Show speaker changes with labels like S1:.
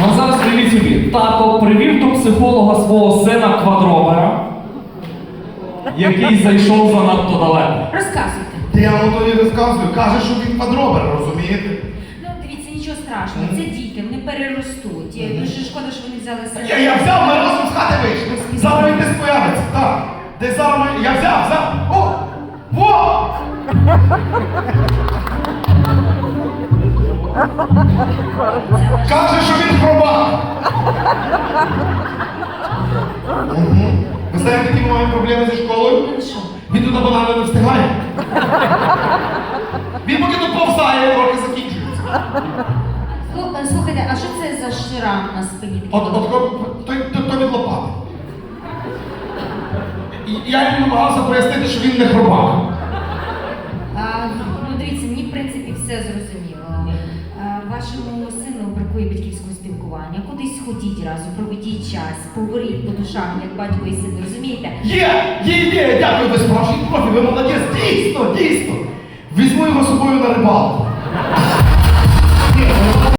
S1: Ну а зараз уявіть собі, тато привів до психолога свого сина квадробера, який зайшов занадто далеко.
S2: Розказуйте.
S3: Та я вам то не розказую. Каже, що він квадробер, розумієте?
S2: Ну, дивіться, нічого страшного. Це діти, вони переростуть. Дуже шкода, що вони взяли себе.
S3: Я, я взяв, ми разом з хати вийшли. Зараз він десь появиться. Так. Десь зараз ми... Я взяв, взяв. О! Во! Каже, що він. Ви знаєте, які ми маємо проблеми зі школою?
S2: Що?
S3: Він туди банально не встигає. Він поки тут повзає, роки закінчуються.
S2: Е, Слухайте, а що це за шрам на спині? такий?
S3: От, от, от той, той, той від лопати. І Я йому намагався пояснити, що він не хробак.
S2: А, ну, дивіться, мені в принципі все зрозуміло. А, вашому бракує батьківського спілкування. Кудись ходіть разом, проведіть час, поговоріть по душах, як батько і син, розумієте?
S3: Є! Є ідея! Дякую, ви справжній профі, ви молодець! Дійсно, дійсно! Візьму його собою на рибалку.